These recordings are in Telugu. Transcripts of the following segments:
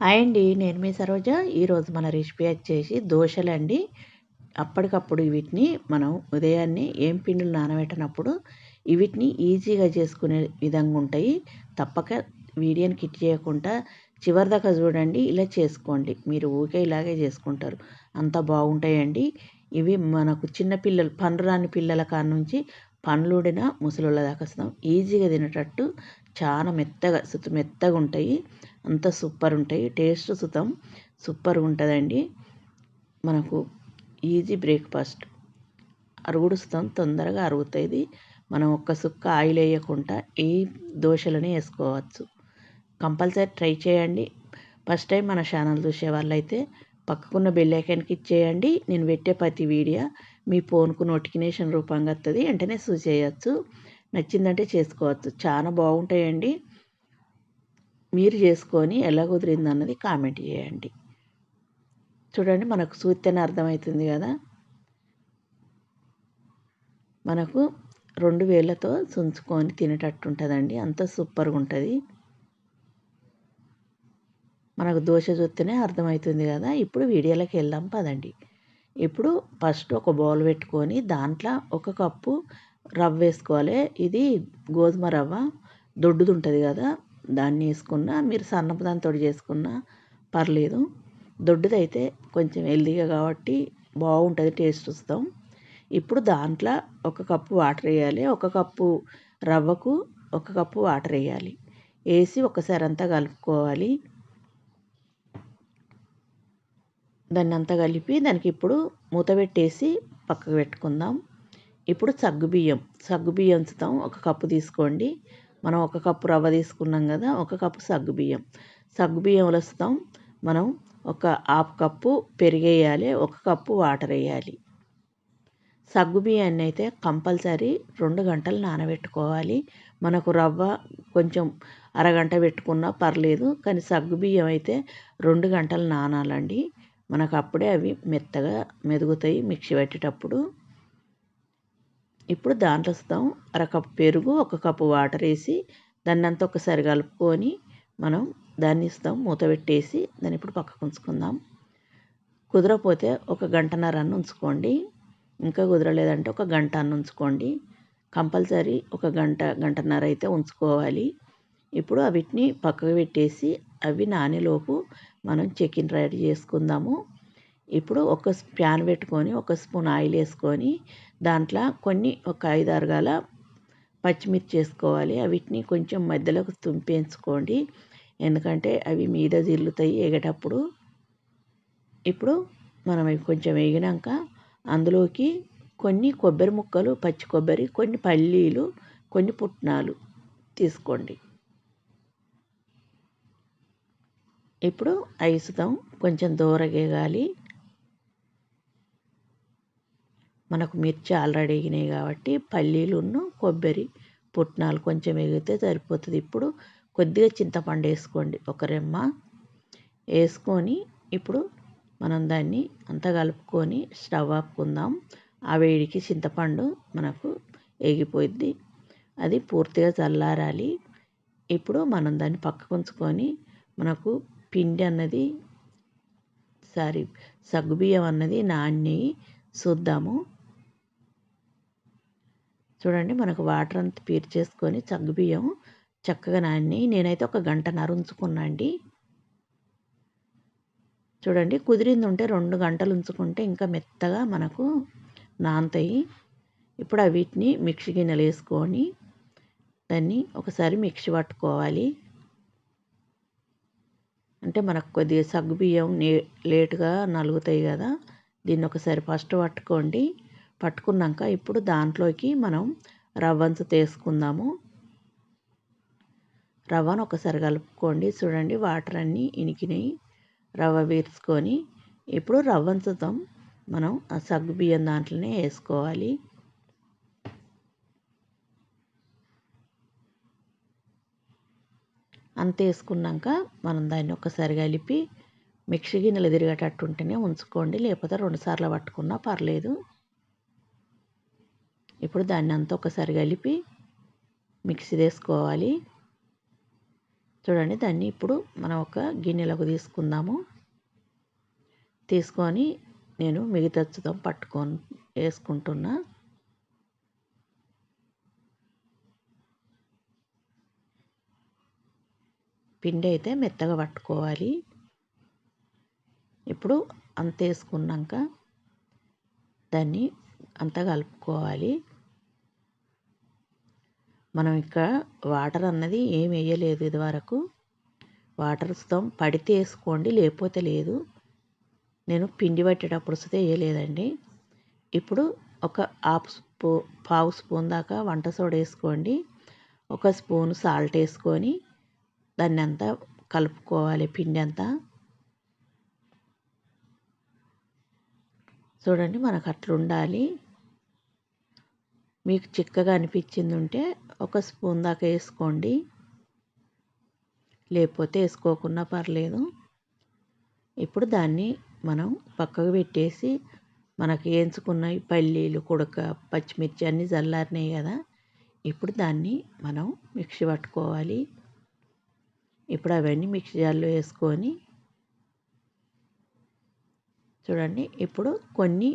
హాయ్ అండి నేను మీ సరోజ. ఈరోజు మన రెసిపీ వచ్చేసి దోశలండి అప్పటికప్పుడు వీటిని మనం ఉదయాన్నే ఏం పిండిలు నానబెట్టినప్పుడు వీటిని ఈజీగా చేసుకునే విధంగా ఉంటాయి. తప్పక వీడియోని కిట్ చేయకుండా చివరిదాకా చూడండి ఇలా చేసుకోండి. మీరు ఊకే ఇలాగే చేసుకుంటారు. అంత బాగుంటాయండి. ఇవి మనకు చిన్న పిల్లలు పండ్లు రాని పిల్లల కాడ నుంచి పండ్లుడిన ముసలుళ్ళ దాకా ఈజీగా తినేటట్టు చాలా మెత్తగా సుతు మెత్తగా ఉంటాయి. అంత సూపర్ ఉంటాయి. టేస్ట్ సుతం సూపర్గా ఉంటుందండి. మనకు ఈజీ బ్రేక్ఫాస్ట్. అరుగుడు సుతం తొందరగా అరుగుతుంది. మనం ఒక్క సుక్క ఆయిల్ వేయకుండా ఈ దోశలని వేసుకోవచ్చు. కంపల్సరీ ట్రై చేయండి. ఫస్ట్ టైం మన ఛానల్ చూసే వాళ్ళైతే పక్కకున్న బెల్ ఐకాన్కి ఇచ్చేయండి నేను పెట్టే ప్రతి వీడియో మీ ఫోన్కు నోటిఫికేషన్ రూపంగా వస్తుంది వెంటనే చూసేయచ్చు నచ్చిందంటే చేసుకోవచ్చు. చాలా బాగుంటాయండి. మీరు చేసుకొని ఎలా కుదిరింది అన్నది కామెంట్ చేయండి. చూడండి మనకు చూస్తేనే అర్థమవుతుంది కదా? మనకు రెండు వేలతో చుంచుకొని తినేటట్టు ఉంటుందండి. అంత సూపర్గా ఉంటుంది. మనకు దోశ చూస్తేనే అర్థమవుతుంది కదా? ఇప్పుడు వీడియోలోకి వెళ్దాం పదండి. ఇప్పుడు ఫస్ట్ ఒక బౌల్ పెట్టుకొని దాంట్లో ఒక కప్పు రవ్వ వేసుకోవాలి. ఇది గోధుమ రవ్వ. దొడ్డుది ఉంటుంది కదా? దాన్ని వేసుకున్నా మీరు సన్నపు దాంతో చేసుకున్నా పర్లేదు. దొడ్డుదైతే కొంచెం హెల్దీగా కాబట్టి బాగుంటుంది టేస్ట్ వస్తాం ఇప్పుడు దాంట్లో ఒక కప్పు వాటర్ వేయాలి ఒక కప్పు రవ్వకు ఒక కప్పు వాటర్ వేయాలి. వేసి ఒకసారి అంతా కలుపుకోవాలి. దాన్ని అంతా కలిపి దానికి ఇప్పుడు మూత పెట్టేసి పక్కకు పెట్టుకుందాం. ఇప్పుడు సగ్గుబియ్యం సగ్గుబియ్యం ఉంచుతాం. ఒక కప్పు తీసుకోండి. మనం ఒక కప్పు రవ్వ తీసుకున్నాం కదా ఒక కప్పు సగ్గుబియ్యం సగ్గుబియ్యం వలుస్తాం మనం ఒక హాఫ్ కప్పు పెరిగేయాలి ఒక కప్పు వాటర్ వేయాలి. సగ్గుబియ్యాన్ని అయితే కంపల్సరీ రెండు గంటలు నానబెట్టుకోవాలి. మనకు రవ్వ కొంచెం అరగంట పెట్టుకున్నా పర్లేదు కానీ సగ్గుబియ్యం అయితే రెండు గంటలు నానాలండి. మనకు అప్పుడే అవి మెత్తగా మెదుగుతాయి మిక్సీ పెట్టేటప్పుడు. ఇప్పుడు దాంట్లో వస్తాం. అరకప్పు పెరుగు ఒక కప్పు వాటర్ వేసి దాన్ని అంతా ఒకసారి కలుపుకొని మనం దాన్ని ఇస్తాం. మూత పెట్టేసి దాన్ని ఇప్పుడు పక్కకు ఉంచుకుందాం. కుదరపోతే ఒక గంటన్నర అన్న ఉంచుకోండి. ఇంకా కుదరలేదంటే ఒక గంట అన్న ఉంచుకోండి. కంపల్సరీ ఒక గంట గంటన్నర అయితే ఉంచుకోవాలి. ఇప్పుడు వీటిని పక్కకు పెట్టేసి అవి నానేలోపు మనం చికెన్ రెడీ చేసుకుందాము. ఇప్పుడు ఒక ప్యాన్ పెట్టుకొని ఒక స్పూన్ ఆయిల్ వేసుకొని దాంట్లో కొన్ని ఒక ఐదు గల పచ్చిమిర్చి వేసుకోవాలి వీటిని కొంచెం మధ్యలోకి తుంపేసుకోండి. ఎందుకంటే అవి మీద జిల్లుతాయి ఎగేటప్పుడు. ఇప్పుడు మనం అవి కొంచెం వేగినాక అందులోకి కొన్ని కొబ్బరి ముక్కలు పచ్చి కొబ్బరి కొన్ని పల్లీలు కొన్ని పుట్నాలు తీసుకోండి. ఇప్పుడు ఐసుతాం కొంచెం దూరగేగాలి. మనకు మిర్చి ఆల్రెడీ వేగినాయి కాబట్టి పల్లీలును కొబ్బరి పుట్నాలు కొంచెం వేగితే సరిపోతుంది. ఇప్పుడు కొద్దిగా చింతపండు వేసుకోండి ఒక రెమ్మ వేసుకొని ఇప్పుడు మనం దాన్ని అంతా కలుపుకొని స్టవ్ ఆపుకుందాం. ఆ వేడికి చింతపండు మనకు వేగిపోయింది అది పూర్తిగా చల్లారాలి. ఇప్పుడు మనం దాన్ని పక్కకు ఉంచుకొని మనకు పిండి అన్నది సారీ సగ్గుబియ్యం అన్నది నాన్ని చూద్దాము. చూడండి మనకు వాటర్ అంతా పీర్చేసుకొని చగ్గుబియ్యం చక్కగా నాన్ని నేనైతే ఒక గంట ఉంచుకున్నా అండి. చూడండి కుదిరింది ఉంటే రెండు గంటలు ఉంచుకుంటే ఇంకా మెత్తగా మనకు నానతాయి. ఇప్పుడు వీటిని మిక్సీ గిన్నెలు వేసుకొని దాన్ని ఒకసారి మిక్సీ పట్టుకోవాలి. అంటే మనకు కొద్దిగా సగ్గుబియ్యం నే లేటుగా నలుగుతాయి కదా దీన్ని ఒకసారి ఫస్ట్ పట్టుకోండి. పట్టుకున్నాక ఇప్పుడు దాంట్లోకి మనం రవ్వంచు తీసుకుందాము. రవ్వను ఒకసారి కలుపుకోండి. చూడండి వాటర్ అన్నీ ఇనికినాయి రవ్వ వీర్చుకొని ఇప్పుడు రవ్వంచుతాం మనం ఆ సగ్గు బియ్యం దాంట్లోనే వేసుకోవాలి. అంత వేసుకున్నాక మనం దాన్ని ఒకసారి కలిపి మిక్సీ గిన్నెలు తిరిగేటట్టుంటేనే ఉంచుకోండి. లేకపోతే రెండుసార్లు పట్టుకున్నా పర్లేదు. ఇప్పుడు దాన్ని అంతా ఒకసారి కలిపి మిక్సీ వేసుకోవాలి. చూడండి దాన్ని ఇప్పుడు మనం ఒక గిన్నెలకు తీసుకుందాము. తీసుకొని నేను మిగతా పట్టుకొని వేసుకుంటున్నా. పిండి అయితే మెత్తగా పట్టుకోవాలి. ఇప్పుడు అంత వేసుకున్నాక దాన్ని అంతా కలుపుకోవాలి. మనం ఇక్కడ వాటర్ అన్నది ఏం వేయలేదు ఇదివరకు. వాటర్ సుతం పడితే వేసుకోండి లేకపోతే లేదు. నేను పిండి పట్టేటప్పుడు వస్తే వేయలేదండి. ఇప్పుడు ఒక హాఫ్ స్పూ పావు స్పూన్ దాకా వంట సోడా వేసుకోండి. ఒక స్పూన్ సాల్ట్ వేసుకొని దాన్ని అంతా కలుపుకోవాలి పిండి అంతా. చూడండి మనకు అట్లా ఉండాలి. మీకు చిక్కగా అనిపించింది ఉంటే ఒక స్పూన్ దాకా వేసుకోండి. లేకపోతే వేసుకోకున్నా పర్లేదు. ఇప్పుడు దాన్ని మనం పక్కకు పెట్టేసి మనకి వేయించుకున్న పల్లీలు కుడక పచ్చిమిర్చి అన్నీ చల్లారినాయి కదా. ఇప్పుడు దాన్ని మనం మిక్సీ పట్టుకోవాలి. ఇప్పుడు అవన్నీ మిక్సీ జార్లో వేసుకొని చూడండి. ఇప్పుడు కొన్ని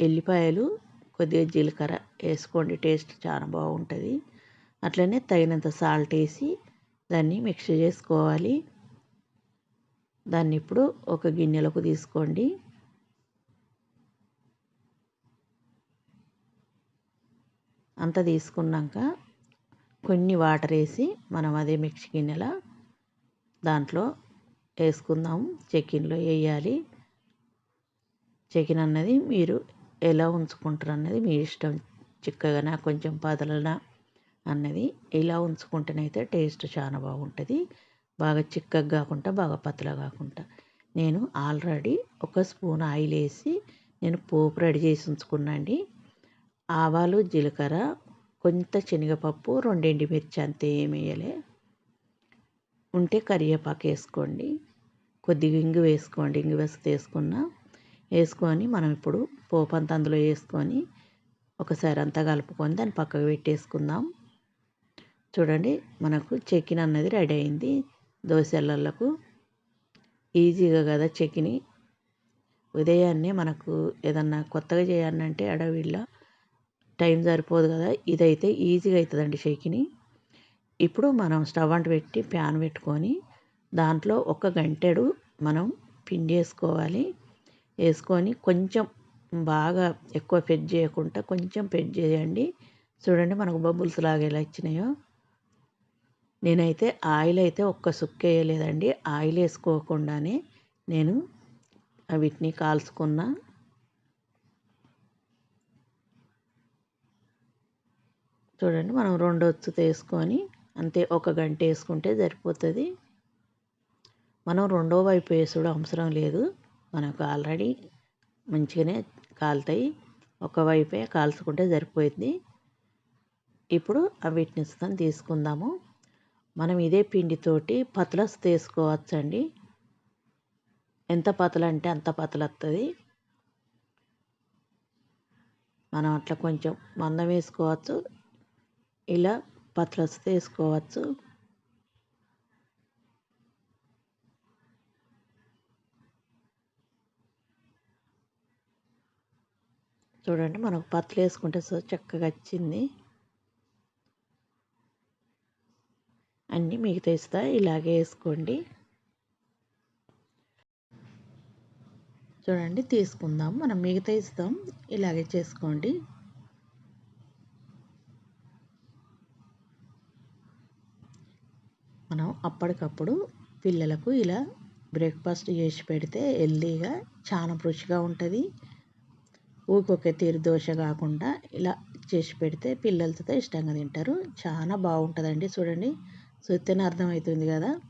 ఎల్లిపాయలు కొద్దిగా జీలకర్ర వేసుకోండి. టేస్ట్ చాలా బాగుంటుంది. అట్లనే తగినంత సాల్ట్ వేసి దాన్ని మిక్స్ చేసుకోవాలి. దాన్ని ఇప్పుడు ఒక గిన్నెలకు తీసుకోండి. అంత తీసుకున్నాక కొన్ని వాటర్ వేసి మనం అదే మిక్సీ గిన్నెల దాంట్లో వేసుకుందాం. చెకిన్లో వేయాలి. చికెన్ అన్నది మీరు ఎలా ఉంచుకుంటారు అన్నది మీ ఇష్టం. చిక్కగానా కొంచెం పదలనా అన్నది ఇలా ఉంచుకుంటేనైతే టేస్ట్ చాలా బాగుంటుంది. బాగా చిక్కగా కాకుండా బాగా పతలా కాకుండా. నేను ఆల్రెడీ ఒక స్పూన్ ఆయిల్ వేసి నేను పోపు రెడీ చేసి ఉంచుకున్నాండి ఆవాలు జీలకర్ర కొంత శనగపప్పు రెండు ఎండుమిర్చి అంతే ఏమి వేయలే. ఉంటే కరివేపాకు వేసుకోండి. కొద్దిగా ఇంగు వేసుకోండి. ఇంగు వేస్తే వేసుకున్నా వేసుకొని మనం ఇప్పుడు పోపు అంతా అందులో వేసుకొని ఒకసారి అంతా కలుపుకొని దాన్ని పక్కకు పెట్టేసుకుందాం. చూడండి మనకు చెకిన్ అన్నది రెడీ అయింది. దోశలకు ఈజీగా కదా చెకిని. ఉదయాన్నే మనకు ఏదన్నా కొత్తగా చేయాలంటే అడవిలో టైం సరిపోదు కదా. ఇదైతే ఈజీగా అవుతుందండి చెక్కిని ఇప్పుడు మనం స్టవ్ అంట పెట్టి ప్యాన్ పెట్టుకొని దాంట్లో ఒక గంటెడు మనం పిండి వేసుకోవాలి. వేసుకొని కొంచెం బాగా ఎక్కువ ఫెడ్ చేయకుండా కొంచెం ఫెడ్ చేయండి. చూడండి మనకు బబుల్స్ లాగా ఎలా వచ్చినాయో నేనైతే ఆయిల్ అయితే ఒక్క సుక్క వేయలేదండి ఆయిల్ వేసుకోకుండానే నేను వీటిని కాల్చుకున్న. చూడండి మనం రెండు ఒత్తు వేసుకొని అంతే ఒక గంట వేసుకుంటే సరిపోతుంది. మనం రెండో వైపు వేసుడు అవసరం లేదు. మనకు ఆల్రెడీ మంచిగానే కాలుతాయి. ఒకవైపే కాల్చుకుంటే సరిపోయింది. ఇప్పుడు వీటిని తీసుకుందాము. మనం ఇదే పిండితోటి పతలస్ తీసుకోవచ్చండి. ఎంత పతల అంటే అంత పతల వస్తుంది మనం అట్లా కొంచెం మందం వేసుకోవచ్చు. ఇలా పతలస్ తీసుకోవచ్చు. చూడండి మనకు పత్తులు వేసుకుంటే చక్కగా వచ్చింది. అన్నీ మిగతా ఇస్తా ఇలాగే వేసుకోండి. చూడండి తీసుకుందాం. మనం మిగతా ఇస్తాం ఇలాగే చేసుకోండి. మనం అప్పటికప్పుడు పిల్లలకు ఇలా బ్రేక్ఫాస్ట్ చేసి పెడితే హెల్దీగా చాలా రుచిగా ఉంటుంది. ఊకొక తీరు దోశ కాకుండా ఇలా చేసి పెడితే పిల్లలతో ఇష్టంగా తింటారు. చాలా బాగుంటుందండి చూడండి. చూస్తేనే అర్థమవుతుంది కదా?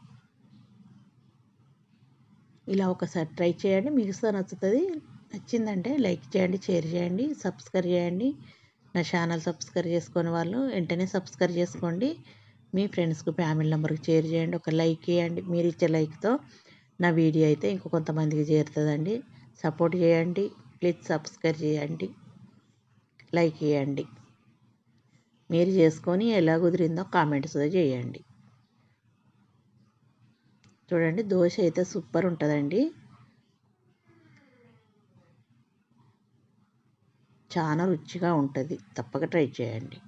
ఇలా ఒకసారి ట్రై చేయండి. మీకు నచ్చుతుంది. నచ్చిందంటే లైక్ చేయండి షేర్ చేయండి సబ్స్క్రైబ్ చేయండి. నా ఛానల్ సబ్స్క్రైబ్ చేసుకునే వాళ్ళు వెంటనే సబ్స్క్రైబ్ చేసుకోండి. మీ ఫ్రెండ్స్కి ఫ్యామిలీ నెంబర్కి షేర్ చేయండి. ఒక లైక్ చేయండి. మీరు ఇచ్చే లైక్తో నా వీడియో అయితే ఇంకో కొంతమందికి చేరుతుందండి. సపోర్ట్ చేయండి. ప్లీజ్ సబ్స్క్రైబ్ చేయండి. లైక్ చేయండి. మీరు చేసుకొని ఎలా కుదిరిందో కామెంట్స్ చేయండి. చూడండి దోశ అయితే సూపర్ ఉంటుందండి. చాలా రుచిగా ఉంటుంది. తప్పక ట్రై చేయండి.